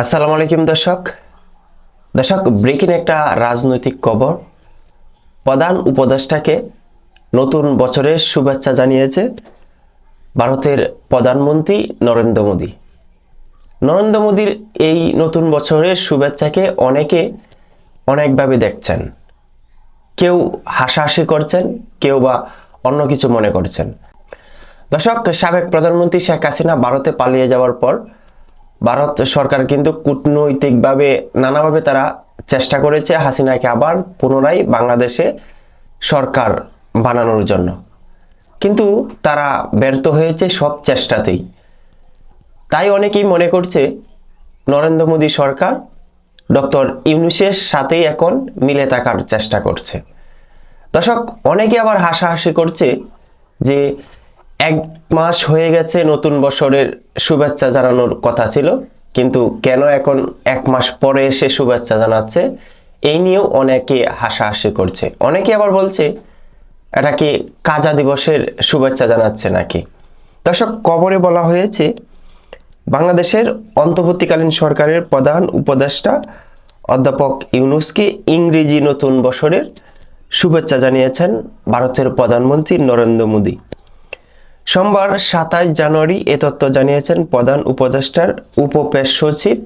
আসসালামু আলাইকুম দর্শক। দর্শক, ব্রেকিং একটা রাজনৈতিক খবর প্রধান উপদেষ্টাকে নতুন বছরের শুভেচ্ছা জানিয়েছে ভারতের প্রধানমন্ত্রী নরেন্দ্র মোদী। নরেন্দ্র মোদীর এই নতুন বছরের শুভেচ্ছাকে অনেকে অনেকভাবে দেখছেন। কেউ হাসাহাসি করছেন, কেউ বা অন্য কিছু মনে করছেন। দর্শক, সাবেক প্রধানমন্ত্রী শেখ হাসিনা ভারতে পালিয়ে যাওয়ার পর ভারত সরকার কিন্তু কূটনৈতিকভাবে নানাভাবে তারা চেষ্টা করেছে হাসিনাকে আবার পুনরায় বাংলাদেশে সরকার বানানোর জন্য। কিন্তু তারা ব্যর্থ হয়েছে সব চেষ্টাতেই। তাই অনেকেই মনে করছে নরেন্দ্র মোদী সরকার ডক্টর ইউনুসের সাথেই এখন মিলে থাকার চেষ্টা করছে। দর্শক, অনেকে আবার হাসাহাসি করছে যে এক মাস হয়ে গেছে নতুন বছরের শুভেচ্ছা জানানোর কথা ছিল, কিন্তু কেন এখন এক মাস পরে এসে শুভেচ্ছা জানাচ্ছে, এই নিয়েও অনেকে হাসাহাসি করছে। অনেকে আবার বলছে, এটা কি কাজা দিবসের শুভেচ্ছা জানাচ্ছে নাকি? দর্শক, কবরে বলা হয়েছে, বাংলাদেশের অন্তর্বর্তীকালীন সরকারের প্রধান উপদেষ্টা অধ্যাপক ইউনুসকে ইংরেজি নতুন বছরের শুভেচ্ছা জানিয়েছেন ভারতের প্রধানমন্ত্রী নরেন্দ্র মোদী। সোমবার সাতাশ জানুয়ারি এ তথ্য জানিয়েছেন প্রধান উপদেষ্টার উপপেশ সচিব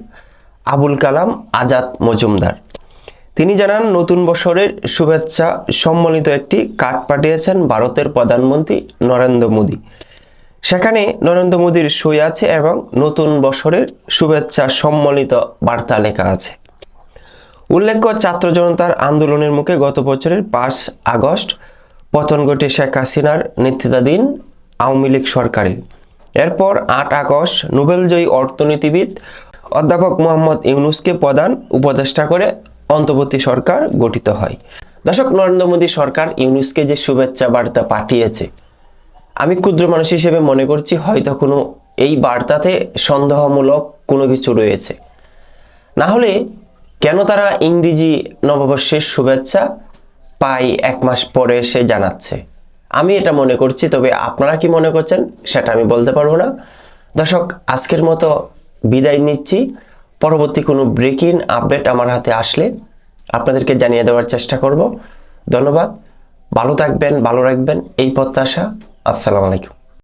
আবুল কালাম আজাদ মজুমদার। তিনি জানান, নতুন বছরের শুভেচ্ছা সম্মিলিত একটি কার্ড পাঠিয়েছেন ভারতের প্রধানমন্ত্রী নরেন্দ্র মোদী। সেখানে নরেন্দ্র মোদীর সই আছে এবং নতুন বছরের শুভেচ্ছা সম্মিলিত বার্তা লেখা আছে। উল্লেখ্য, ছাত্র জনতার আন্দোলনের মুখে গত বছরের পাঁচ আগস্ট পতন ঘটে শেখ হাসিনার নেতৃত্বাধীন আওয়ামী লীগ সরকারে। এরপর আট আগস্ট নোবেলজয়ী অর্থনীতিবিদ অধ্যাপক মোহাম্মদ ইউনুসকে প্রধান উপদেষ্টা করে অন্তর্বর্তী সরকার গঠিত হয়। দর্শক, নরেন্দ্র মোদী সরকার ইউনুসকে যে শুভেচ্ছা বার্তা পাঠিয়েছে, আমি ক্ষুদ্র মানুষ হিসেবে মনে করছি হয়তো কোনো এই বার্তাতে সন্দেহমূলক কোনো কিছু রয়েছে। না হলে কেন তারা ইংরেজি নববর্ষের শুভেচ্ছা পাই এক মাস পরে এসে জানাচ্ছে? আমি এটা মনে করছি, তবে আপনারা কি মনে করছেন সেটা আমি বলতে পারব না। দর্শক, আজকের মতো বিদায় নিচ্ছি। পরবর্তী কোনো ব্রেকিং আপডেট আমার হাতে আসলে আপনাদেরকে জানিয়ে দেওয়ার চেষ্টা করব। ধন্যবাদ। ভালো থাকবেন, ভালো রাখবেন। এই প্রত্যাশা। আসসালামু আলাইকুম।